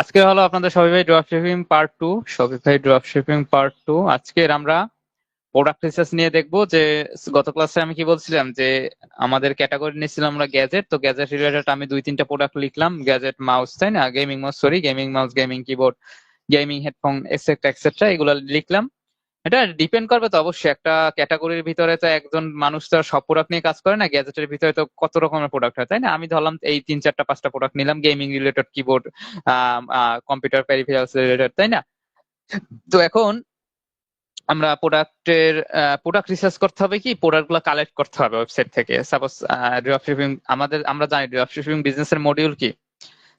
আজকে হলো আপনাদের Shopify drop shipping part two Shopify drop shipping part two আজকের আমরা প্রোডাক্ট রিসার্চ নিয়ে দেখব যে, গত ক্লাসে আমি কি বলছিলাম যে, আমাদের ক্যাটাগরি নিয়েছিলাম আমরা গ্যাজেট তো গ্যাজেট রিলেটেড আমি দুই তিনটা প্রোডাক্ট লিখলাম গ্যাজেট মাউস তাই না? Gaming mouse sorry gaming mouse gaming keyboard gaming headphone etcetera etcetera এগুলো লিখলাম। এটা ডিপেন্ড করবে তো অবশ্যই। একটা ক্যাটাগরির ভিতরে তো একজন মানুষ তো সব প্রোডাক্ট নিয়ে কাজ করে না গ্যাজেটের ভিতরে তো কত রকমের প্রোডাক্ট হয়, তাই না? আমি ধরলাম এই তিন চারটা, পাঁচটা প্রোডাক্ট নিলাম gaming related keyboard computer peripherals related তাই না? তো এখন আমরা প্রোডাক্টের প্রোডাক্ট রিসার্চ করতে হবে কি? প্রোডাক্টগুলো কালেক্ট করতে হবে ওয়েবসাইট থেকে। সাপোজ ড্রপ শিপিং আমাদের, আমরা জানি ড্রপ শিপিং বিজনেসের মডিউল কি?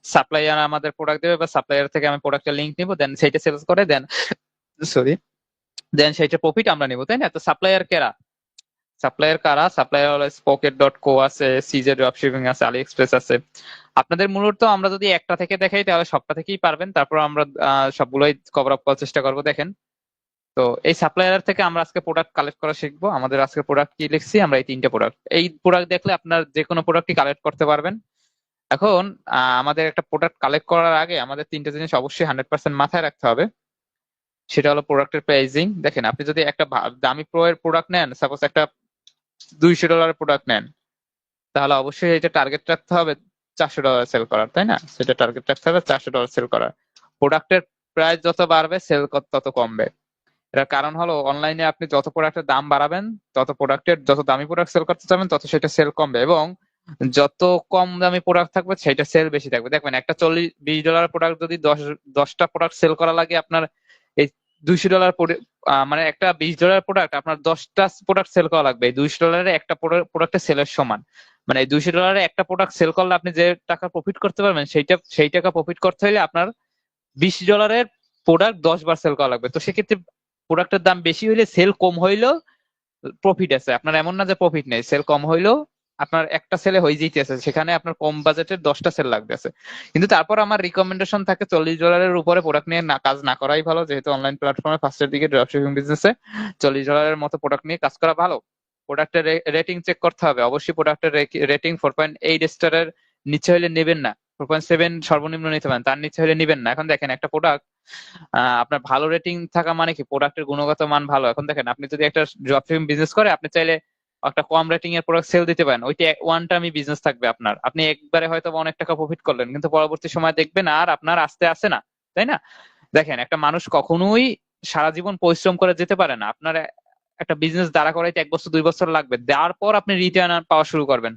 সাপ্লাইয়ার আমাদের প্রোডাক্ট দেবে বা সাপ্লাইয়ার থেকে আমি প্রোডাক্টের লিঙ্ক নিব দেন সেইটা সেলস করে দেন সরি দেন সেইটা প্রফিট আমরা নিব, তাই না? তো সাপ্লাইয়ার কেরা? সাপ্লাইয়ার কারা? সাপ্লাইয়ার হলো স্পকেট ডট কো আছে সিজে ড্রপ শিপিং আছে আলি এক্সপ্রেস আছে। আপনাদের মূলত আমরা যদি একটা থেকে দেখাই, তাহলে সবটা থেকেই পারবেন। তারপর আমরা সবগুলোই কভার আপ করার চেষ্টা করব, দেখেন। তো এই সাপ্লায়ার থেকে আমরা আজকে প্রোডাক্ট কালেক্ট করা শিখব। আমাদের আজকে প্রোডাক্ট কি লিখছি? আমরা এই তিনটে প্রোডাক্ট এই প্রোডাক্ট দেখলে আপনার যে কোনো প্রোডাক্টই কালেক্ট করতে পারবেন। এখন আমাদের একটা প্রোডাক্ট কালেক্ট করার আগে আমাদের তিনটে জিনিস অবশ্যই হান্ড্রেড পার্সেন্ট মাথায় রাখতে হবে। সেটা হলো প্রোডাক্টের প্রাইজিং দেখেন, আপনি যদি একটা দামি প্রো প্রোডাক্ট নেন সাপোজ একটা দুইশো ডলারের প্রোডাক্ট নেন, তাহলে অবশ্যই এটা টার্গেট রাখতে হবে চারশো ডলার সেল করার, তাই না? সেটা টার্গেট রাখতে হবে চারশো ডলার সেল করার। প্রোডাক্টের প্রাইস যত বাড়বে সেল তত কমবে। এটার কারণ হলো অনলাইনে আপনি যত প্রোডাক্টের দাম বাড়াবেন, তত প্রোডাক্টের যত দামি প্রোডাক্ট সেল করতে চাবেন, তত সেটা সেল কমবে এবং যত কম দামি প্রোডাক্ট থাকবে, সেটা সেল বেশি থাকবে। দেখবেন, একটা চল্লিশ, বিশ ডলার প্রোডাক্ট যদি দশ, দশটা প্রোডাক্ট সেল করা লাগে আপনার দুইশো ডলার মানে একটা বিশ ডলার প্রোডাক্ট আপনার দশটা প্রোডাক্ট সেল করা লাগবে। দুইশো ডলারে একটা প্রোডাক্টের সেলের সমান। মানে দুইশো ডলারে একটা প্রোডাক্ট সেল করলে আপনি যে টাকা প্রফিট করতে পারবেন, সেইটা, সেই টাকা প্রফিট করতে হলে আপনার বিশ ডলারের প্রোডাক্ট দশ বার সেল করা লাগবে। তো সেক্ষেত্রে প্রোডাক্টের দাম বেশি হইলে সেল কম হইলেও প্রফিট আছে। আপনার এমন না যে প্রফিট নেই সেল কম হইলেও আপনার একটা সেলে হয়ে যেতেছে সেখানে আপনার কম বাজেটের দশটা সেল লাগতেছে। কিন্তু তারপর আমার রিকমেন্ডেশন থাকে চল্লিশ ডলারের উপরে প্রোডাক্ট নিয়ে না, কাজ না করাই ভালো, যেহেতু অনলাইন প্ল্যাটফর্মে ফার্স্টের দিকে ড্রপশিপিং বিজনেসে চল্লিশ ডলারের মতো প্রোডাক্ট নিয়ে কাজ করা ভালো। প্রোডাক্টের রেটিং চেক করতে হবে। অবশ্যই প্রোডাক্টের রেটিং ফোর পয়েন্ট এইট স্টারের নিচে হলে নেবেন না। ফোর পয়েন্ট সেভেন সর্বনিম্ন নিতে পারেন, তার নিচে হলে নেবেন না। এখন দেখেন একটা প্রোডাক্ট আপনার ভালো রেটিং থাকা মানে কি? প্রোডাক্টের গুণগত মান ভালো। এখন দেখেন, আপনি যদি একটা ড্রপ শিপিং বিজনেস করে, আপনি চাইলে একটা কম রেটিং এর প্রোডাক্ট সেল দিতে পারেন। ওইটা ওয়ান টাইমই বিজনেস থাকবে আপনার। আপনি একবারে হয়তো অনেক টাকা প্রফিট করলেন, কিন্তু পরবর্তী সময় দেখবেন আর আপনার আসতে আসে না, তাই না? দেখেন, একটা মানুষ কখনোই সারা জীবন পরিশ্রম করে যেতে পারে না। আপনার একটা বিজনেস দাঁড়া করাইতে এক বছর, দুই বছর লাগবে। দেওয়ার পর আপনি রিটার্ন পাওয়া শুরু করবেন।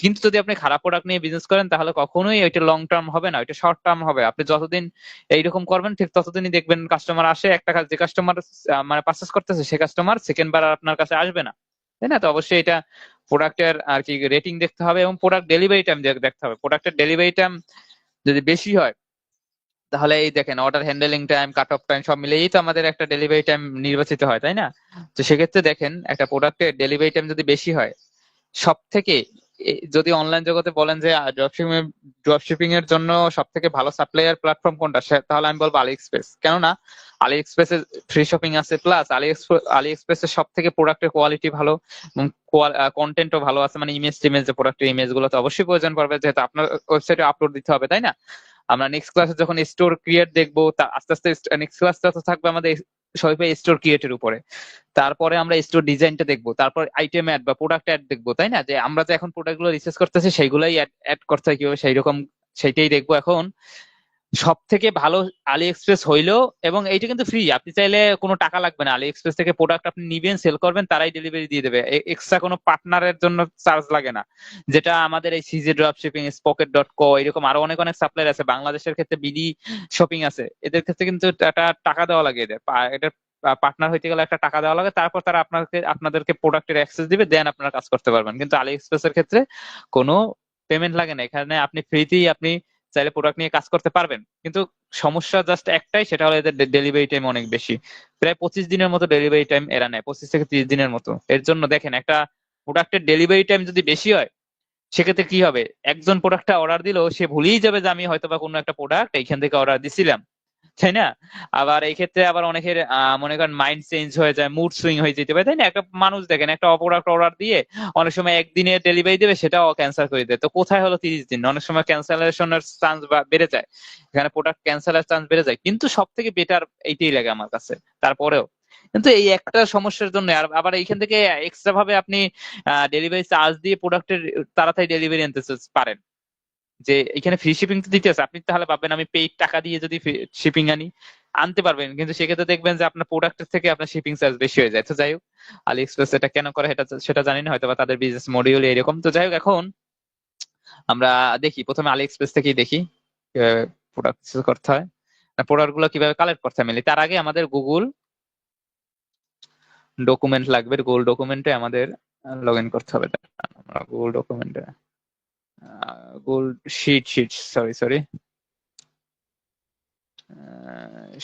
কিন্তু যদি আপনি খারাপ প্রোডাক্ট নিয়ে বিজনেস করেন, তাহলে কখনোই ওইটা লং টার্ম হবে না, ওইটা শর্ট টার্ম হবে। আপনি যতদিন এইরকম করবেন, ঠিক ততদিনই দেখবেন কাস্টমার আসে, একটা কাজ যে কাস্টমার মানে পারচেস করতেছে, সে কাস্টমার সেকেন্ড বার আপনার কাছে আসবে না। তাই না? তো অবশ্যই এটা প্রোডাক্টের আর কি রেটিং দেখতে হবে এবং প্রোডাক্ট ডেলিভারি টাইম দেখতে হবে। প্রোডাক্টের ডেলিভারি টাইম যদি বেশি হয়, তাহলে এই দেখেন order handling time cut off time সব মিলিয়েই তো আমাদের একটা ডেলিভারি টাইম নির্বাচিত হয়, তাই না? তো সেক্ষেত্রে দেখেন একটা প্রোডাক্টের ডেলিভারি টাইম যদি বেশি হয় সব থেকে যদি অনলাইন জগতে বলেন যে ড্রপশিপিং এর ড্রপশিপিং এর জন্য সব থেকে ভালো সাপ্লাইয়ার প্ল্যাটফর্ম কোনটা তাহলে আমি বলব আলি এক্সপ্রেস কেননা আলি এক্সপ্রেস এর ফ্রি শপিং আছে প্লাস আলি আলি এক্সপ্রেস এর সব থেকে প্রোডাক্টের কোয়ালিটি ভালো, এবং কন্টেন্টও ভালো আছে মানে ইমেজ টিমেজ যে প্রোডাক্টের ইমেজগুলো তো অবশ্যই প্রয়োজন পড়বে, যেহেতু আপনার ওয়েবসাইটে আপলোড দিতে হবে, তাই না? আমরা নেক্সট ক্লাসে যখন স্টোর ক্রিয়েট দেখব আস্তে আস্তে নেক্সট ক্লাসটা তো থাকবে আমাদের সবাই স্টোর ক্রিয়েটের উপরে। তারপরে আমরা স্টোর ডিজাইনটা দেখব। তারপর আইটেম অ্যাড বা প্রোডাক্ট অ্যাড দেখব, তাই না? যে আমরা তো এখন প্রোডাক্টগুলো রিসার্চ করতেছি, সেইগুলাই অ্যাড করতে কীভাবে? সেই রকম সেইটাই দেখব এখন। সব থেকে ভালো আলি এক্সপ্রেস হইলেও এবং এইটা কিন্তু ফ্রি আপনি চাইলে কোনো টাকা লাগবে না। আলি এক্সপ্রেস থেকে প্রোডাক্ট আপনি নিবেন সেল করবেন, তারাই ডেলিভারি দিয়ে দেবে। এক্সট্রা কোনো পার্টনারের জন্য চার্জ লাগে না। যেটা আমাদের এই CJ drop shipping Spocket dot co এরকম আরও অনেক অনেক সাপ্লাইয়ার আছে। বাংলাদেশের ক্ষেত্রে বিডি শপিং আছে। এদের ক্ষেত্রে কিন্তু একটা টাকা দেওয়া লাগে এদের। এদের পার্টনার হইতে গেলে একটা টাকা দেওয়া লাগে। তারপর তারা আপনাকে, আপনাদেরকে প্রোডাক্টের অ্যাক্সেস দিবে দেন আপনারা কাজ করতে পারবেন। কিন্তু আলি এক্সপ্রেসের ক্ষেত্রে কোনো পেমেন্ট লাগে না। এখানে আপনি ফ্রিতেই আপনি চাইলে প্রোডাক্ট নিয়ে কাজ করতে পারবেন। কিন্তু সমস্যা জাস্ট একটাই, সেটা হলো এদের ডেলিভারি টাইম অনেক বেশি। প্রায় পঁচিশ দিনের মতো ডেলিভারি টাইম এরা নেয়, পঁচিশ থেকে ত্রিশ দিনের মতো। এর জন্য দেখেন, একটা প্রোডাক্টের ডেলিভারি টাইম যদি বেশি হয়, সেক্ষেত্রে কি হবে? একজন প্রোডাক্টটা অর্ডার দিল, সে ভুলেই যাবে যে আমি হয়তো বা কোনো একটা প্রোডাক্ট এইখান থেকে অর্ডার দিছিলাম। তাই না? আবার এই ক্ষেত্রে আবার অনেকের মনে করেন মাইন্ড চেঞ্জ হয়ে যায় মুড সুইং হয়ে যেতে পারে, তাই না? একটা মানুষ দেখেন, একটা প্রোডাক্ট অর্ডার দিয়ে অনেক সময় একদিনে ডেলিভারি দেবে, সেটাও ক্যান্সেল করে দেয়। তো কোথায় হলো তিরিশ দিন? অনেক সময় ক্যান্সেলেশনের চান্স বেড়ে যায়। এখানে প্রোডাক্ট ক্যান্সেলের চান্স বেড়ে যায়। কিন্তু সব থেকে বেটার এইটাই লাগে আমার কাছে, তারপরেও। কিন্তু এই একটা সমস্যার জন্য আর আবার এইখান থেকে এক্সট্রা ভাবে আপনি ডেলিভারি চার্জ দিয়ে প্রোডাক্টের তাড়াতাড়ি ডেলিভারি আনতে পারেন। যে এখানে ফ্রি শিপিং তো দিতে আছে আপনি তাহলে ভাববেন আমি পেইড টাকা দিয়ে যদি শিপিং আনি, আনতে পারবেন। কিন্তু সেক্ষেত্রে দেখবেন যে আপনার প্রোডাক্টের থেকে আপনার শিপিং চার্জ বেশি হয়ে যায়। তো যাই হোক আলি এক্সপ্রেস এটা কেন করে সেটা সেটা জানি না হয়তো বা তাদের বিজনেস মডিউল এরকম। তো যাই হোক, এখন আমরা দেখি, প্রথমে আলি এক্সপ্রেস থেকেই দেখি কীভাবে প্রোডাক্ট করতে হয়। প্রোডাক্টগুলো কীভাবে কালেক্ট করতে হয় তার আগে আমাদের গুগল ডকুমেন্ট লাগবে। গুগল ডকুমেন্টে আমাদের লগ ইন করতে হবে। আমরা গুগল ডকুমেন্টে Google sheet sheet sorry sorry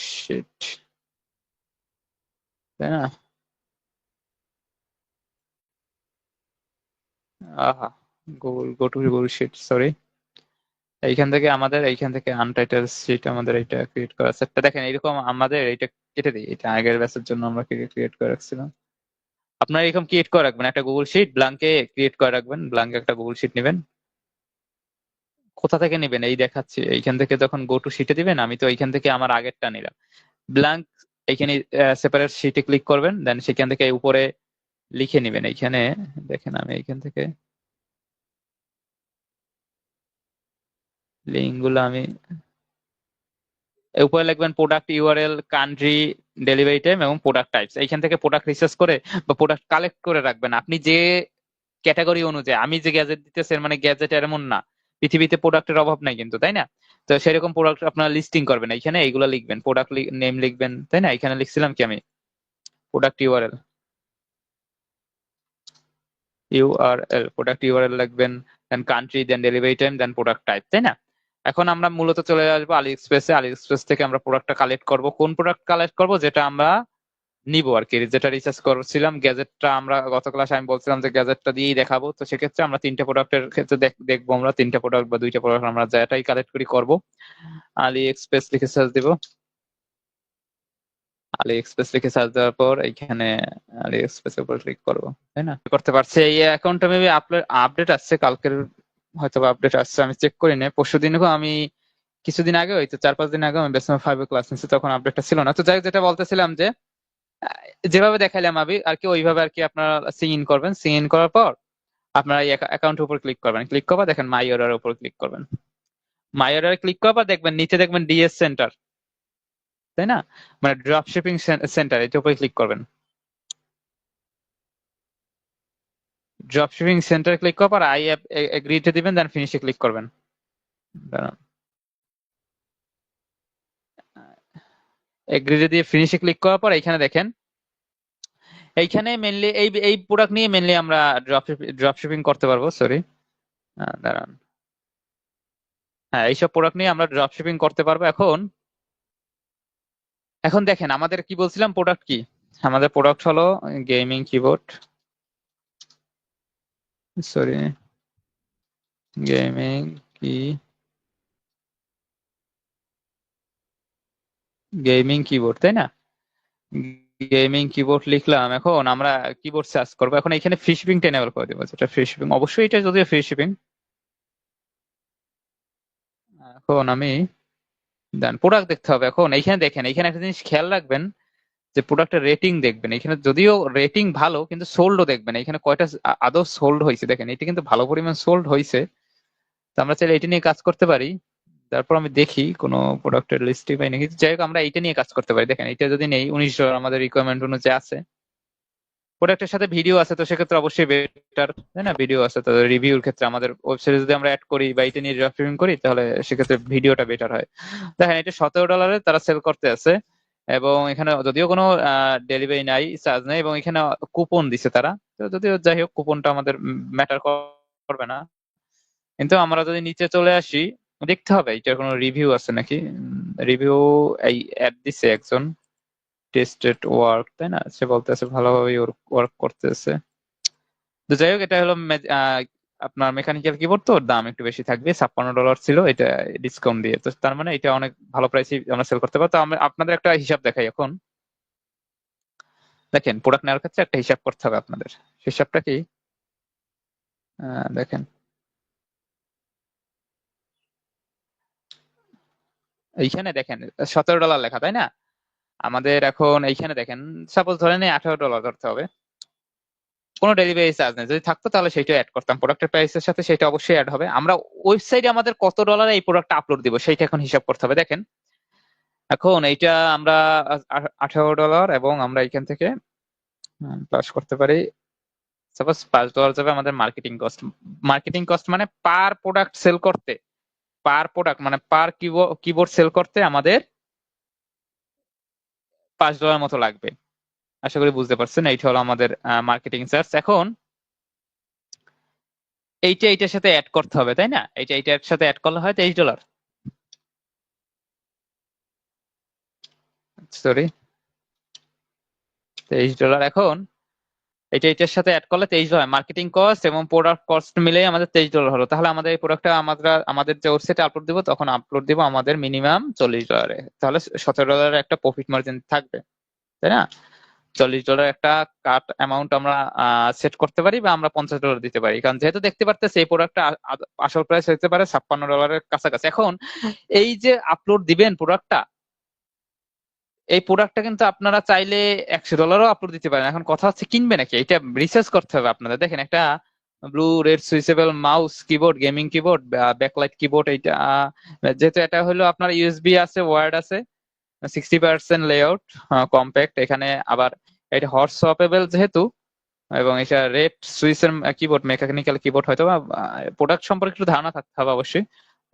sheet তাই না? আহা Google go to Google sheet sorry এইখান থেকে আমাদের, এইখান থেকে আনটাইটেল শিট আমাদের এটা ক্রিয়েট করা সেটটা দেখেন এরকম আমাদের এটা কেটে দিই। এটা আগের ব্যাচের জন্য আমরা ক্রিয়েট করে রাখছিলাম? আপনারা এরকম ক্রিয়েট করে রাখবেন। একটা গুগল শিট ব্ল্যাঙ্কে ক্রিয়েট করে রাখবেন। ব্ল্যাঙ্কে একটা গুগল শিট নেবেন। কোথা থেকে নেবেন? এই দেখাচ্ছি। এইখান থেকে যখন গো টু শিটে দিবেন, আমি তো এইখান থেকে আমার আগেরটা নিলাম। ব্ল্যাঙ্ক এখানে সেপারেট শিটে ক্লিক করবেন দেন সেখান থেকে উপরে লিখে নেবেন। এইখানে, দেখেন আমি এইখান থেকে লিঙ্কগুলো আমি, উপরে লিখবেন product URL country delivery time এবং প্রোডাক্ট টাইপস এইখান থেকে প্রোডাক্ট রিসার্চ করে বা প্রোডাক্ট কালেক্ট করে রাখবেন। আপনি যে ক্যাটাগরি অনুযায়ী, আমি যে গ্যাজেট দিতেছেন মানে গ্যাজেট এমন না। পৃথিবীতে প্রোডাক্টের অভাব নাই কিন্তু, তাই না? তো সেরকম প্রোডাক্ট আপনার লিস্টিং করবেন এখানে এইগুলো লিখবেন প্রোডাক্ট নেম লিখবেন, তাই না? এখানে লিখছিলাম কি আমি? Product URL URL product URL লিখবেন then country then delivery time then product type তাই না? এখন আমরা মূলত চলে আসব আলি এক্সপ্রেসে আলি এক্সপ্রেস থেকে আমরা প্রোডাক্টটা কালেক্ট করব। কোন প্রোডাক্ট কালেক্ট করব? যেটা আমরা নিবো আর কি। যেটা রিসার্চ করছিলাম গ্যাজেটটা আমরা গত ক্লাসে আমি বলছিলাম যে গ্যাজেটটা দিয়েই দেখাবো। তো সেক্ষেত্রে আমরা তিনটা প্রোডাক্টের ক্ষেত্রে দেখব আমরা। তিনটা প্রোডাক্ট বা দুইটা প্রোডাক্ট আমরা যেটাই কালেক্ট করি করব। আলি এক্সপ্রেস লিখে সার্চ দিব। আলি এক্সপ্রেস লিখে সার্চ দেওয়ার পর এইখানে আলি এক্সপ্রেস উপর ক্লিক করব, তাই না? করতে পারছে। এই অ্যাকাউন্টটা মেবি আপডেট আসছে, কালকের হয়তো আপডেট আসছে, আমি চেক করি নাই। পরশু দিনও আমি, কিছুদিন আগে হয়তো চার পাঁচ দিন আগে আমি বেসম ফাইভ ক্লাস নিচ্ছি তখন আপডেটটা ছিল না। তো যাই যেটা বলতেছিলাম যে যেভাবে দেখাইলাম আমি আর কি ওইভাবে আর কি আপনারা সিং ইন করবেন। সিং ইন করার পর আপনারা এই অ্যাকাউন্টের উপর ক্লিক করবেন। ক্লিক করবা দেখেন মাই অর্ডার উপর ক্লিক করবেন। মাই অর্ডার ক্লিক করবা দেখবেন, নিচে দেখবেন ডিএস সেন্টার তাই না? মানে ড্রপ শিপিং সেন্টার এটার উপরে ক্লিক করবেন। ড্রপ শিপিং সেন্টার ক্লিক করার পর আই অ্যাপ এগ্রিতে দিবেন দেন ফিনিশে ক্লিক করবেন। এগ্রিতে দিয়ে ফিনিশে ক্লিক করার পর এখানে দেখেন, এইখানে মেনলি এই এই প্রোডাক্ট নিয়ে মেনলি আমরা ড্রপ শিপিং করতে পারব সরি দাঁড়ান। হ্যাঁ এইসব প্রোডাক্ট নিয়ে আমরা ড্রপ শিপিং করতে পারব এখন। এখন দেখেন, আমাদের কি বলছিলাম প্রোডাক্ট কি? আমাদের প্রোডাক্ট হলো গেমিং কিবোর্ড সরি গেমিং কি গেমিং কিবোর্ড তাই না? গেমিং কিবোর্ড লিখলাম এখন, আমরা কিবোর্ড সার্চ করব। এখন এখানে ফ্রি শিপিংটা এনেবল করে দেবো, যেটা ফ্রি শিপিং অবশ্যই এটা যদিও শিপিং এখন আমি, দেন প্রোডাক্ট দেখতে হবে এখন। এইখানে দেখেন, এইখানে একটা জিনিস খেয়াল রাখবেন, যে প্রোডাক্টের রেটিং দেখবেন। এখানে যদিও রেটিং ভালো, কিন্তু সোল্ডও দেখবেন। এখানে কয়টা আদৌ সোল্ড হয়েছে? দেখেন, এটা কিন্তু ভালো পরিমাণ সোল্ড হয়েছে। তো আমরা চাইলে এটা নিয়ে কাজ করতে পারি। তারপর আমি দেখি কোনো প্রোডাক্টের লিস্টে পাই নাকি যাই হোক, আমরা এটা নিয়ে কাজ করতে পারি। দেখেন এটা যদি নেই, উনিশ ডলার আমাদের রিকোয়ারমেন্ট অনুযায়ী আছে। প্রোডাক্টের সাথে ভিডিও আছে, তো সেক্ষেত্রে অবশ্যই বেটার তাই না? ভিডিও আছে, তো রিভিউর ক্ষেত্রে আমাদের ওয়েবসাইটে যদি আমরা অ্যাড করি বা এটা নিয়ে রেফারিং করি, তাহলে সেক্ষেত্রে ভিডিওটা বেটার হয়। দেখেন, এটা সতেরো ডলারে তারা সেল করতে আছে। এবং এখানে যদিও কোনো ডেলিভারি নাই চার্জ নাই, এবং এখানে কুপন দিছে তারা। তো যদিও যাই হোক কুপনটা আমাদের ম্যাটার করবে না। কিন্তু আমরা যদি নিচে চলে আসি দেখতে হবে এটার কোনো রিভিউ আছে নাকি? রিভিউ এই অ্যাড দিছে একজন টেস্টেড ওয়ার্ক তাই না? সে বলতেছে ভালোভাবে ওয়ার্ক করতেছে। তো যাই হোক, এটা হলো আপনার মেকানিক্যাল কিবোর্ড তো দাম একটু বেশি থাকবে, ছাপ্পান্ন ডলার ছিল, এটা ডিসকাউন্ট দিয়ে। তো তার মানে এটা অনেক ভালো প্রাইসে আমরা সেল করতে পারব। তো আমরা, আপনাদের একটা হিসাব দেখাই এখন। দেখেন প্রোডাক্ট নেওয়ার ক্ষেত্রে একটা হিসাব করতে হবে আপনাদের। হিসাবটা কি? দেখেন। এইখানে দেখেন, সতেরো ডলার লেখা, তাই না? আমাদের এখন এইখানে দেখেন সাপোজ ধরেন আঠারো ডলার ধরতে হবে। কোনো ডেলিভারি চার্জ নেই। যদি থাকতো তাহলে সেটা অ্যাড করতাম। প্রোডাক্টের প্রাইসের সাথে সেটা অবশ্যই অ্যাড হবে। আমরা ওয়েবসাইটে আমাদের কত ডলারে এই প্রোডাক্টটা আপলোড দিব, সেইটা এখন হিসাব করতে হবে। দেখেন, এখন এইটা আমরা আঠারো ডলার এবং আমরা এখান থেকে প্লাস করতে পারি। সাপোজ পাঁচ ডলার যাবে আমাদের মার্কেটিং কস্ট মার্কেটিং কস্ট মানে পার প্রোডাক্ট সেল করতে। পার প্রোডাক্ট মানে পার কিবোর্ড সেল করতে আমাদের পাঁচ ডলার মতো লাগবে। আশা করি বুঝতে পারছেন, এইটা হলো আমাদের মার্কেটিং চার্জ এখন এইটা, এইটার সাথে অ্যাড করতে হবে, তাই না? এইটা, এইটার সাথে অ্যাড করলে হয় তেইশ ডলার সরি তেইশ ডলার এখন এটা এটার সাথে অ্যাড করলে তেইশ ডলার মার্কেটিং কস্ট এবং প্রোডাক্ট কস্ট মিলে আমাদের তেইশ ডলার হলো। তাহলে আমাদের এই প্রোডাক্টটা আমরা, আমাদের যে ওয়েবসাইটে আপলোড দিব, তখন আপলোড দিব আমাদের মিনিমাম চল্লিশ ডলারে তাহলে সতেরো ডলারের একটা প্রফিট মার্জিন থাকবে, তাই না? চল্লিশ ডলার একটা কাট অ্যামাউন্ট আমরা সেট করতে পারি বা আমরা পঞ্চাশ ডলার দিতে পারি। কারণ যেহেতু দেখতে পারতেছি এই প্রোডাক্টটা আসল প্রাইস হতে পারে ছাপ্পান্ন ডলারের কাছাকাছি। এখন এই যে আপলোড দিবেন প্রোডাক্টটা এই প্রোডাক্টটা কিন্তু আপনারা চাইলে একশো ডলারও আপলোড দিতে পারেন। এখন কথা হচ্ছে, কিনবে নাকি? এটা রিসার্চ করতে হবে আপনাদের। দেখেন একটা blue red switchable mouse keyboard gaming keyboard backlight keyboard এইটা যেহেতু এটা হলো আপনার ইউএসবি আছে ওয়ার্ড আছে সিক্সটি পার্সেন্ট লেআউট কম্প্যাক্ট এখানে আবার এটা হট সোয়াপেবল যেহেতু, এবং এটা রেড সুইচের কিবোর্ড মেকানিক্যাল কিবোর্ড হয়তো বা প্রোডাক্ট সম্পর্কে একটু ধারণা থাকতে হবে অবশ্যই।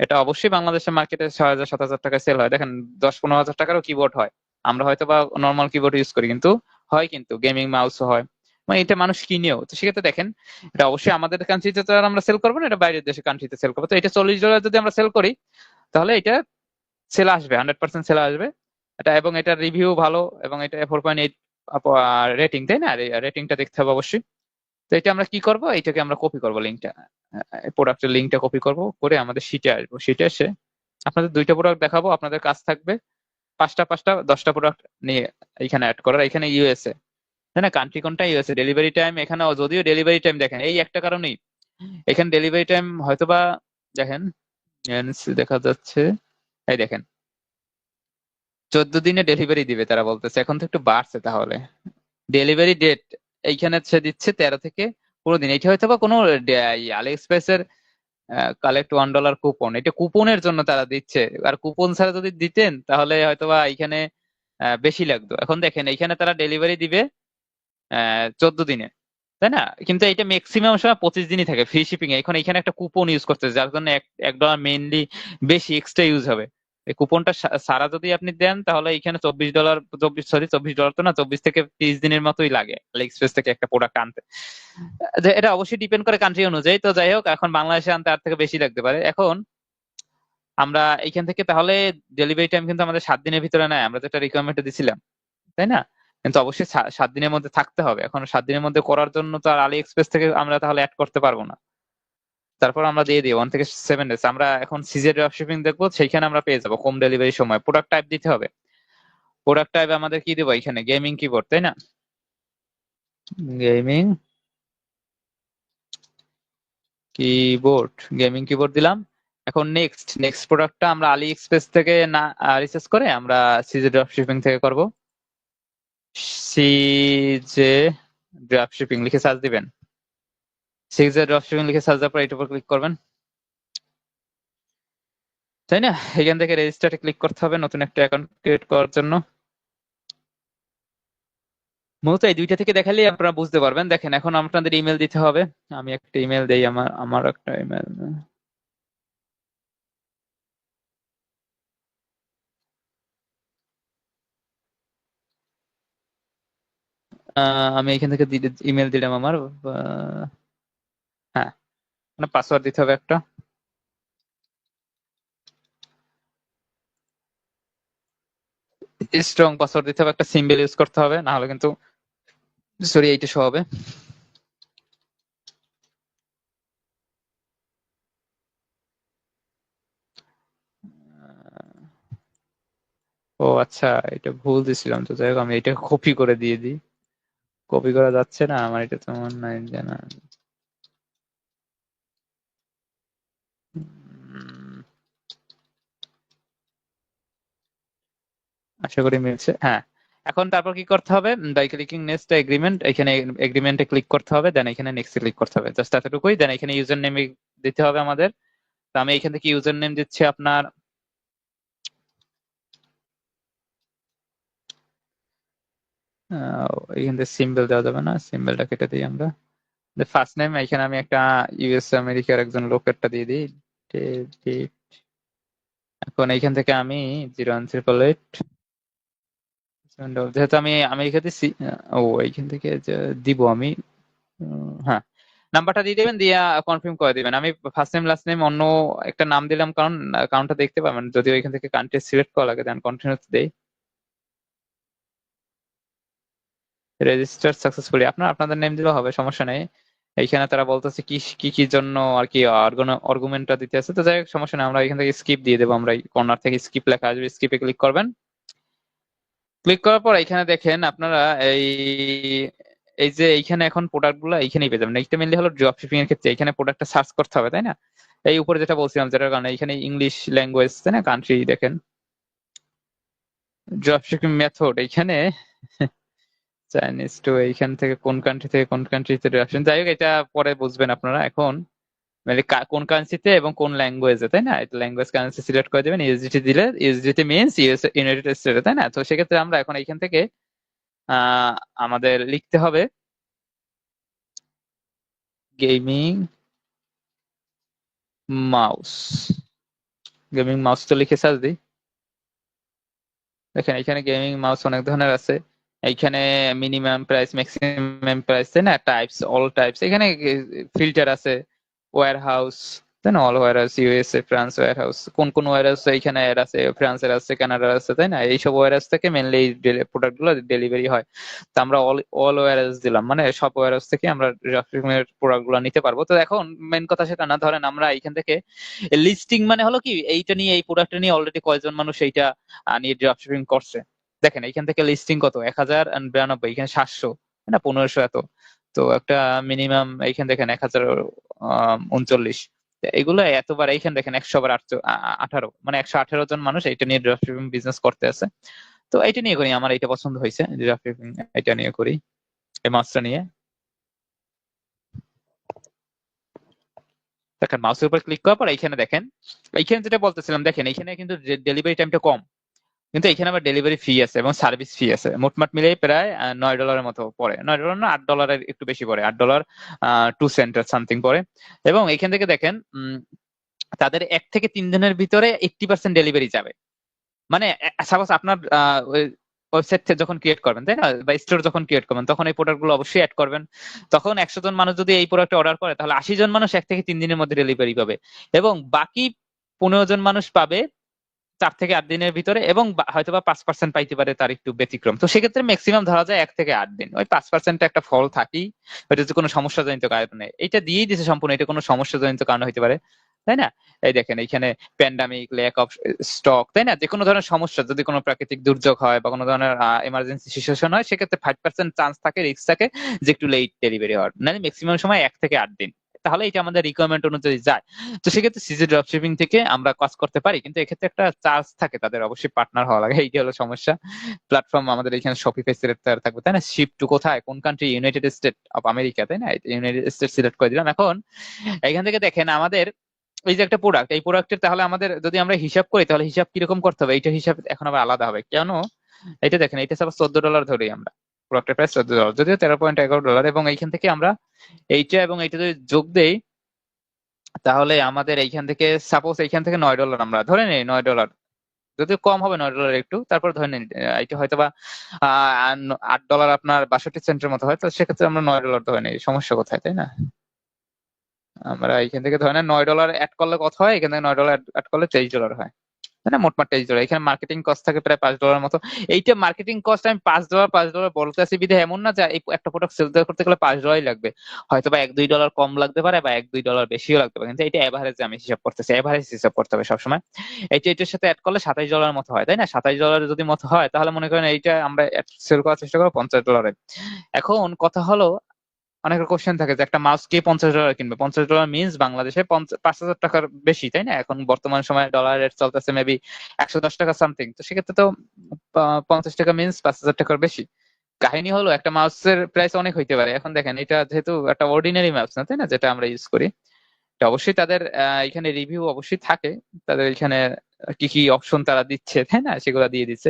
এটা অবশ্যই বাংলাদেশের মার্কেটে ছয় হাজার, সাত হাজার টাকা সেল হয়। দেখেন, দশ পনেরো হাজার টাকারও কিবোর্ড হয়। আমরা হয়তো বা নর্মাল কিবোর্ড ইউজ করি, কিন্তু হয় কিন্তু গেমিং মাউস হয়। মানে এটা মানুষ কিনেও। তো সেক্ষেত্রে দেখেন, এটা অবশ্যই আমাদের কান্ট্রিতে তো আমরা সেল করব না, এটা বাইরের দেশে কান্ট্রিতে সেল করব। তো এটা চল্লিশ ডলার যদি আমরা সেল করি, তাহলে এটা সেল আসবে হান্ড্রেড পার্সেন্ট সেল আসবে। এটা এবং এটার রিভিউ ভালো, এবং এটা ফোর পয়েন্ট এইট রেটিং তাই না? রেটিংটা দেখতে হবে অবশ্যই। তো এটা আমরা কি করব? এটাকে আমরা কপি করব লিঙ্কটা প্রোডাক্টের লিঙ্কটা কপি করব, করে আমাদের শিটে আসব। শিটে এসে আপনাদের দুইটা প্রোডাক্ট দেখাবো, আপনাদের কাজ থাকবে। পাঁচটা পাঁচটা, দশটা প্রোডাক্ট নিয়ে এখানে অ্যাড করার। এখানে ইউএসএ তাই না? কান্ট্রি কোনটা? ইউএসএ ডেলিভারি টাইম এখানে যদিও ডেলিভারি টাইম দেখেন, এই একটা কারণেই। এখানে ডেলিভারি টাইম হয়তোবা দেখেন দেখা যাচ্ছে, এই দেখেন। চোদ্দ দিনে ডেলিভারি দিবে তারা বলতেছে, এখন তো একটু বাড়ছে তাহলে। ডেলিভারি ডেট এইখানে সে দিচ্ছে তেরো থেকে পনেরো দিন। এটা হয়তো বা কোনো আলি এক্সপ্রেসের কালেক্ট ওয়ান ডলার কুপন এটা কুপনের জন্য তারা দিচ্ছে। আর কুপন ছাড়া যদি দিতেন, তাহলে হয়তোবা এখানে বেশি লাগতো। এখন দেখেন এখানে তারা ডেলিভারি দিবে চোদ্দ দিনে। তাই না? কিন্তু এটা ম্যাক্সিমাম সময় পঁচিশ দিনই থাকে ফ্রি শিপিং এখন এখানে একটা কুপন ইউজ করতে যার জন্য এক ডলার মেইনলি বেশি এক্সট্রা ইউজ হবে। এই কুপনটা সারা যদি আপনি দেন, তাহলে এখানে চব্বিশ ডলার, চব্বিশ, সরি, চব্বিশ ডলার তো না, চব্বিশ থেকে তিরিশ দিনের মতোই লাগে এক্সপ্রেস থেকে একটা প্রোডাক্ট আনতে। এটা অবশ্যই ডিপেন্ড করে কান্ট্রি অনুযায়ী। তো যাই হোক, এখন বাংলাদেশে আনতে আর থেকে বেশি লাগতে পারে। এখন আমরা এখান থেকে তাহলে ডেলিভারি টাইম কিন্তু আমাদের সাত দিনের ভিতরে নেয়। আমরা যেটা রিকোয়ারমেন্ট দিছিলাম, তাই না? কিন্তু অবশ্যই সাত দিনের মধ্যে থাকতে হবে। এখন সাত দিনের মধ্যে করার জন্য তো আর আলি এক্সপ্রেস থেকে আমরা তাহলে অ্যাড করতে পারব না। তারপর আমরা দিয়ে দিই ওয়ান থেকে সেভেন ডেজ আমরা এখন সিজে ড্রপ শিপিং দেখব সেইখানে আমরা পেয়ে যাব হোম ডেলিভারি সময়। প্রোডাক্ট টাইপ দিতে হবে। প্রোডাক্ট টাইপ আমাদের কি দেবো এখানে? গেমিং কিবোর্ড তাই না? গেমিং কিবোর্ড গেমিং কিবোর্ড দিলাম। এখন নেক্সট নেক্সট প্রোডাক্টটা আমরা আলি এক্সপ্রেস থেকে না রিসার্চ করে আমরা সিজে ড্রপ শিপিং থেকে করব। সিজে ড্রপ শিপিং লিখে সার্চ দিবেন। সিক্স এর ড্রপ লিখে সার্চ দেওয়ার পর এটার উপর ক্লিক করবেন। তাই না? এখান থেকে রেজিস্টারে ক্লিক করতে হবে নতুন একটা অ্যাকাউন্ট ক্রিয়েট করার জন্য। মূলত এই দুইটা থেকে দেখালেই আপনারা বুঝতে পারবেন। দেখেন, এখন আপনাদের ইমেল দিতে হবে। আমি একটা ইমেল দেই, আমার আমার একটা ইমেল আমি এখান থেকে ইমেল দিলাম আমার মানে না পাসওয়ার্ড দিতে হবে একটা। স্ট্রং পাসওয়ার্ড দিতে হবে, একটা সিম্বল ইউজ করতে হবে না হলে কিন্তু সরি এইটা সহ হবে। ও আচ্ছা এটা ভুল দিছিলাম তো, যাই হোক, আমি এটা কপি করে দিয়ে দিই। কপি করা যাচ্ছে না, আমার এটা তো মনে নাই জানা। আশা করি মিলছে। হ্যাঁ। এখন তারপর কি করতে হবে? বাই ক্লিকিং নেক্সট এগ্রিমেন্ট এখানে এগ্রিমেন্টে ক্লিক করতে হবে দেন এখানে নেক্সট ক্লিক করতে হবে। জাস্ট এতটুকুই দেন এখানে ইউজার নেম দিতে হবে আমাদের। তো আমি এখান থেকে ইউজার নেম দিচ্ছি আপনার। এখান থেকে সিম্বল দেওয়া যাবে না সিম্বলটা কেটে দিই আমরা। ফার্স্ট নেম এখানে আমি একটা ইউএস আমেরিকার একজন লোকেরটা দিয়ে দিই। এখন এইখান থেকে আমি জিরো ওয়ান ট্রিপল এইট যেহেতু আমি আমেরিকাতে ও, এইখান থেকে দিব আমি হ্যাঁ। নাম্বারটা দিয়ে দেবেন, দিয়ে কনফার্ম করে দিবেন। আমি ফার্স্ট নেম লাস্ট নেম অন্য একটা নাম দিলাম, কারণ কাউন্টটা দেখতে পাবেন। যদি ওইখান থেকে কান্ট্রি সিলেক্ট করা লাগে দেন কন্টিনিউ দেই। রেজিস্টার সাকসেসফুলি আপনার, আপনাদের নেম দিলেও হবে, সমস্যা নেই। এইখানে তারা বলতেছে কি কি কি জন্য আর কি আর্গুমেন্টটা দিতে আছে। তো যাই হোক, সমস্যা নেই, আমরা এখান থেকে স্কিপ দিয়ে দেবো। আমরা কর্নার থেকে স্কিপ লেখা আসবে স্কিপে ক্লিক করবেন। ক্লিক করার পর এখানে দেখেন আপনারা এই এই যে এইখানে এখন প্রোডাক্টগুলো এইখানেই পেয়ে যাবেন। এইটা মেনলি হলো ড্রপ শিপিং এর ক্ষেত্রে। এখানে প্রোডাক্টটা সার্চ করতে হবে, তাই না? এই উপরে যেটা বলছিলাম, যেটার কারণে এখানে ইংলিশ ল্যাঙ্গুয়েজ তাই না? কান্ট্রি দেখেন। ড্রপ শিপিং মেথড এইখানে চাইনিজ টু এইখান থেকে কোন কান্ট্রি থেকে কোন কান্ট্রি কান্ট্রিতে ড্রাফশন যাই হোক, এটা পরে বুঝবেন আপনারা এখন। মানে কোন কারেন্সিতে এবং কোন ল্যাঙ্গুয়েজে তাই না? ল্যাঙ্গুয়েজ কারেন্সি সিলেক্ট করে দেবেন ইউএসডিটি দিলে ইউএসডিটি মিনস ইউএস ইউনাইটেড স্টেটে তাই না? তো সেক্ষেত্রে আমরা এখন এইখান থেকে আমাদের লিখতে হবে গেমিং মাউস গেমিং মাউস তো লিখে সার্চ দিই। দেখেন এখানে গেমিং মাউস অনেক ধরনের আছে। এইখানে মিনিমাম প্রাইস ম্যাক্সিমাম প্রাইস তাই না? টাইপস অল টাইপস এখানে ফিল্টার আছে। ওয়্যার হাউস তাই না all warehouse USA France warehouse কোন কোন ওয়্যার হাউস এখানে আছে ফ্রান্সের আছে কানাডার আছে, তাই না? এইসব ওয়্যার হাউস থেকে মেনলি এই প্রোডাক্টগুলো ডেলিভারি হয়। তো আমরা অল অল ওয়্যার দিলাম মানে সব ওয়্যার হাউস থেকে আমরা এর প্রোডাক্টগুলো নিতে পারব। তো এখন মেন কথা সেটা না, ধরেন আমরা এখান থেকে লিস্টিং মানে হলো কি, এইটা নিয়ে, এই প্রোডাক্টটা নিয়ে অলরেডি কয়জন মানুষ এইটা নিয়ে ড্রপশিপিং করছে? দেখেন, এইখান থেকে লিস্টিং কত? এক হাজার বিরানব্বই এখানে সাতশো না? পনেরোশো এত। তো একটা মিনিমাম এইখানে দেখেন এক হাজার উনচল্লিশ। এগুলো এতবার এইখানে দেখেন একশো বার আটশো আঠারো মানে একশো আঠারো জন মানুষ এটা নিয়ে ড্রপশিপিং বিজনেস করতে আছে। তো এটা নিয়ে করি, আমার এটা পছন্দ হয়েছে ড্রপশিপিং এটা নিয়ে করি, এই মাছটা নিয়ে। দেখেন মাউসের উপর ক্লিক করার পর এইখানে দেখেন, এইখানে যেটা বলতেছিলাম, দেখেন এইখানে কিন্তু ডেলিভারি টাইমটা কম। কিন্তু এখানে আবার ডেলিভারি ফি আছে এবং সার্ভিস ফি আছে। মোটমাট মিলে প্রায় নয় ডলারের মতো পড়ে। নয় ডলার না, আট ডলারের একটু বেশি পড়ে। আট ডলার টু সেন্টার সামথিং পড়ে। এবং এখান থেকে দেখেন তাদের এক থেকে তিন দিনের ভিতরে এইটটি পার্সেন্ট ডেলিভারি যাবে। মানে সাপোজ আপনার ওয়েবসাইট যখন ক্রিয়েট করবেন, তাই না? বা স্টোর যখন ক্রিয়েট করবেন, তখন এই প্রোডাক্টগুলো অবশ্যই অ্যাড করবেন। তখন একশো জন মানুষ যদি এই প্রোডাক্ট অর্ডার করে, তাহলে আশি জন মানুষ এক থেকে তিন দিনের মধ্যে ডেলিভারি পাবে। এবং বাকি পনেরো জন মানুষ পাবে চার থেকে আট দিনের ভিতরে এবং হয়তো বা পাঁচ পার্সেন্ট পাইতে পারে তার একটু ব্যতিক্রম। তো সেক্ষেত্রে ম্যাক্সিমাম ধরা যায় এক থেকে আট দিন। ওই পাঁচ পার্সেন্ট একটা ফল থাকেই। ওইটা যে কোনো সমস্যাজনিত কারণে। এটা দিয়েই দিছে সম্পূর্ণ। এটা কোনো সমস্যাজনিত কারণ হতে পারে। তাই না? এই দেখেন এখানে প্যান্ডামিক ল্যাক অফ স্টক তাই না? যে কোনো ধরনের সমস্যা, যদি কোনো প্রাকৃতিক দুর্যোগ হয় বা কোনো ধরনের এমার্জেন্সি সিচুয়েশন হয়, সেক্ষেত্রে ফাইভ পার্সেন্ট চান্স থাকে রিস্ক থাকে যে একটু লেট ডেলিভারি হওয়ার। মানে ম্যাক্সিমাম সময় এক থেকে আট দিন। তাহলে এটা আমাদের রিকোয়ারমেন্ট অনুযায়ী যায়। তো সেক্ষেত্রে সিজি ড্রপ শিপিং থেকে আমরা কাজ করতে পারি, কিন্তু এক্ষেত্রে একটা চার্জ থাকে, তাদের অবশ্যই পার্টনার হওয়া লাগে এইটা হলো সমস্যা। প্ল্যাটফর্ম আমাদের এখানে শপিফাই সিলেক্ট থাকবে, তাই না? শিপ টু কোথায়? কোন country United State of America তাই না? ইউনাইটেড স্টেট সিলেক্ট করে দিলাম। এখন এখান থেকে দেখেন আমাদের এই যে একটা প্রোডাক্ট এই প্রোডাক্টের তাহলে আমাদের যদি আমরা হিসাব করি, তাহলে হিসাব কীরকম করতে হবে? এইটা হিসাব এখন আবার আলাদা হবে। কেন? এটা দেখেন এটা সাপোজ চোদ্দ ডলার ধরি আমরা। প্রোডাক্টের প্রাইস চোদ্দ ডলার যদিও তেরো পয়েন্ট এগারো ডলার এবং এইখান থেকে আমরা এইটা এবং এইটা যদি যোগ দেই, তাহলে আমাদের এইখান থেকে সাপোজ এইখান থেকে নয় ডলার আমরা ধরে নিই, নয় ডলার যদিও কম হবে নয় ডলার একটু, তারপর ধরে নিন এটা হয়তো বা আট ডলার আপনার বাষট্টি সেন্টের মতো হয়, তো সেক্ষেত্রে আমরা নয় ডলার ধরে নিই। সমস্যা কোথায়, তাই না? আমরা এখান থেকে ধরে নেন নয় ডলার অ্যাড করলে কত হয়? এখান থেকে নয় ডলার অ্যাড করলে তেইশ ডলার হয়। তাই না? মোটমাট তেইশ ডলার এখানে মার্কেটিং কস্ট থাকে প্রায় পাঁচ ডলার মতো। এইটা মার্কেটিং কস্ট আমি পাঁচ ডলার পাঁচ ডলার বলতেছি বিধে এমন না যে এই একটা প্রোডাক্ট সেল করতে গেলে পাঁচ ডলারই লাগবে। হয়তো বা এক দুই ডলার কম লাগতে পারে বা এক দুই ডলার বেশিও লাগতে পারে। কিন্তু এটা এভারেজ আমি হিসাব করতেছি এভারেজ হিসাব করতে হবে সবসময়। এইটা এটার সাথে অ্যাড করলে সাতাইশ ডলার মতো হয়, তাই না? সাতাইশ ডলার যদি মতো হয়, তাহলে মনে করেন এইটা আমরা সেল করার চেষ্টা করব পঞ্চাশ ডলারে এখন কথা হলো অনেকের কোশ্চেন থাকে যে একটা মাউস কে পঞ্চাশ ডলার কিনবে? পঞ্চাশ ডলার মিনস বাংলাদেশে পাঁচ হাজার টাকার বেশি, তাই না? এখন বর্তমান সময়ে ডলার রেট চলতেছে মেবি একশো দশ টাকা সামথিং তো সেক্ষেত্রে তো পঞ্চাশ টাকা মিনস পাঁচ হাজার টাকার বেশি। কাহিনী হলো একটা মাউসের প্রাইস অনেক হইতে পারে। এখন দেখেন, এটা যেহেতু একটা অর্ডিনারি মাউস না, তাই না? যেটা আমরা ইউজ করি। অবশ্যই তাদের এখানে রিভিউ অবশ্যই থাকে। তাদের এখানে কি কি অপশন তারা দিচ্ছে, তাই না? সেগুলো দিয়ে দিচ্ছে।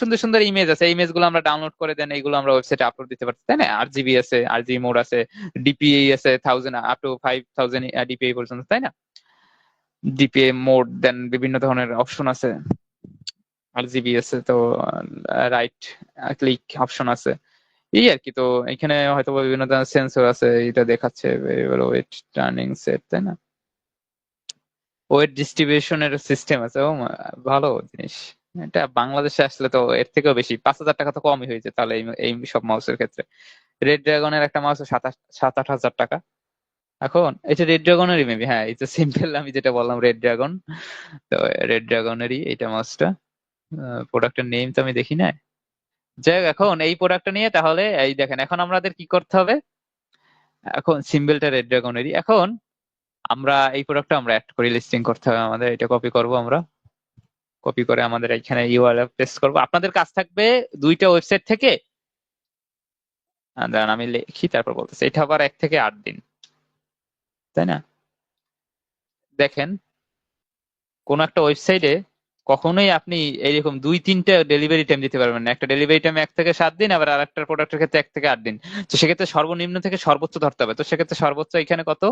সুন্দর সুন্দর ইমেজ আছে। ইমেজগুলো আমরা ডাউনলোড করে দেন, এইগুলো আমরা ওয়েবসাইটে আপলোড দিতে পারছি, তাই না? আর জিবি আছে আর জিবি মোড আছে ডিপিএ আছে thousand up to five thousand DPA পর্যন্ত, তাই না? ডিপিএ মোড দেন বিভিন্ন ধরনের অপশন আছে। আর জিবি আছে, তো রাইট ক্লিক অপশন আছে। এই আর কি, তো এখানে হয়তো বিভিন্ন ধরনের সেন্সর আছে, এটা দেখাচ্ছে ওয়েট টার্নিং সেট তাই না? ওয়েট ডিস্ট্রিবিউশনের সিস্টেম আছে, ও ভালো জিনিস। এটা বাংলাদেশে আসলে তো এর থেকেও বেশি, পাঁচ হাজার টাকা তো কমই হয়েছে, তাহলে এই এই সব মাউসের ক্ষেত্রে। রেড ড্রাগনের একটা মাউস সাত আট হাজার টাকা। এখন, এটা রেড ড্রাগনেরই মেবি হ্যাঁ এটা সিম্পল আমি যেটা বললাম রেড ড্রাগন তো রেড ড্রাগনেরই এইটা মাউসটা প্রোডাক্টের নেম তো আমি দেখি না যাই হোক এখন এই প্রোডাক্টটা নিয়ে তাহলে এই দেখেন এখন আমাদের কি করতে হবে? এখন সিম্বলটা রেড ড্রাগনেরই এখন আমরা এই প্রোডাক্টটা আমরা অ্যাড করি লিস্টিং করতে হবে আমাদের। এটা কপি করব আমরা। কপি করে আমাদের এখানে ইউআরএল পেস্ট করব। আপনাদের কাজ থাকবে দুইটা ওয়েবসাইট থেকে। আহ, আমি লিখি তারপর বলতেছি। এটা আবার এক থেকে আট দিন। তাই না? দেখেন কোন একটা ওয়েবসাইটে কখনোই আপনি এইরকম দুই, তিনটা ডেলিভারি টাইম দিতে পারবেন না। একটা ডেলিভারি টাইম এক থেকে সাত দিন, আবার আর একটা প্রোডাক্টের ক্ষেত্রে এক থেকে আট দিন। তো সেক্ষেত্রে সর্বনিম্ন থেকে সর্বোচ্চ ধরতে হবে। তো সেক্ষেত্রে সর্বোচ্চ এখানে কত?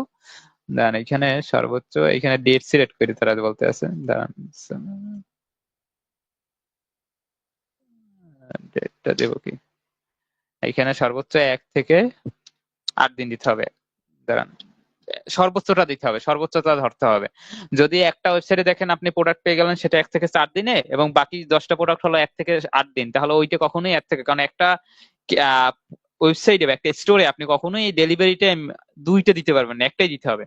দাঁড়ান, এখানে সর্বোচ্চ, এখানে ডেট সিলেক্ট করে, তারা বলতে আছে। দাঁড়ান ডেটটা দেবো কি? এখানে সর্বোচ্চ এক থেকে আট দিন দিতে হবে। দাঁড়ান। সর্বোচ্চটা দিতে হবে, সর্বোচ্চটা ধরতে হবে। যদি একটা ওয়েবসাইটে দেখেন আপনি প্রোডাক্ট পেয়ে গেলেন, সেটা এক থেকে চার দিনে এবং বাকি দশটা প্রোডাক্ট হলো এক থেকে আট দিন, তাহলে ওইটা কখনোই এক থেকে, কারণ একটা ওয়েবসাইটে বা একটা স্টোরে আপনি কখনোই ডেলিভারি টাইম দুইটা দিতে পারবেন না, একটাই দিতে হবে।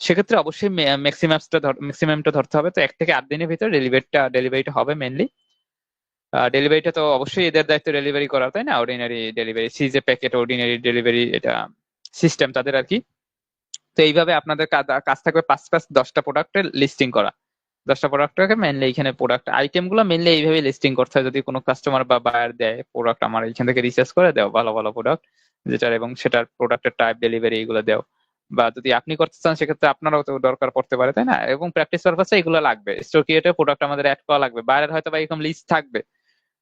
সেক্ষেত্রে অবশ্যই ম্যাক্সিমামটা ম্যাক্সিমামটা ধরতে হবে। তো এক থেকে আট দিনের ভিতরে ডেলিভারিটা ডেলিভারিটা হবে মেনলি ডেলিভারিটা তো অবশ্যই এদের দায়িত্ব ডেলিভারি করা, তাই না? Ordinary delivery CJ packet ordinary delivery এটা সিস্টেম তাদের আর কি। তো এইভাবে আপনাদের কাজ- থাকবে পাঁচ পাঁচ দশটা প্রোডাক্টের লিস্টিং করা। দশটা প্রোডাক্টকে মেনলি এখানে প্রোডাক্ট আইটেমগুলো মেনলি এইভাবে লিস্টিং করতে হয়। যদি কোনো কাস্টমার বা বায়ার দেয় প্রোডাক্ট আমার এখান থেকে রিসার্চ করে, দেও ভালো ভালো প্রোডাক্ট যেটার এবং সেটার প্রোডাক্টের টাইপ ডেলিভারি এগুলো দাও। বা যদি আপনি করতে চান, সেক্ষেত্রে আপনারও তো দরকার পড়তে পারে, তাই না? এবং প্র্যাকটিস পারপাসে এগুলো লাগবে। স্টোর ক্রিয়েটে প্রোডাক্ট আমাদের অ্যাড করা লাগবে। বাইরের হয়তো বা এরকম লিস্ট থাকবে।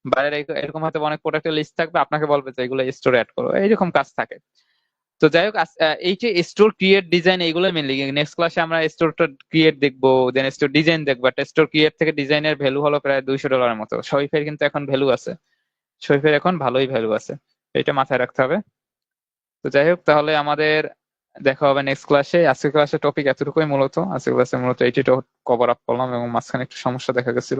বাইরের এরকম হয়তো অনেক প্রোডাক্টের লিস্ট থাকবে, আপনাকে বলবে যে এগুলো স্টোরে অ্যাড করো। এইরকম কাজ থাকে। তো যাই হোক এই যে স্টোর ক্রিয়েট ডিজাইন এইগুলো মেনলি নেক্সট ক্লাসে আমরা স্টোরটা ক্রিয়েট দেখব দেন স্টোর ডিজাইন দেখব। একটা স্টোর ক্রিয়েট থেকে ডিজাইনের ভ্যালু হলো প্রায় দুইশো ডলারের মতো। শরীফের কিন্তু এখন ভ্যালু আছে। শরীফের এখন ভালোই ভ্যালু আছে। এটা মাথায় রাখতে হবে। তো যাই হোক, তাহলে আমাদের দেখা হবে নেক্সট ক্লাসে আজকের ক্লাসের টপিক এতটুকুই মূলত। আজকের ক্লাসে মূলত এইটি কভার আপ করলাম এবং মাঝখানে একটু সমস্যা দেখা গেছিল।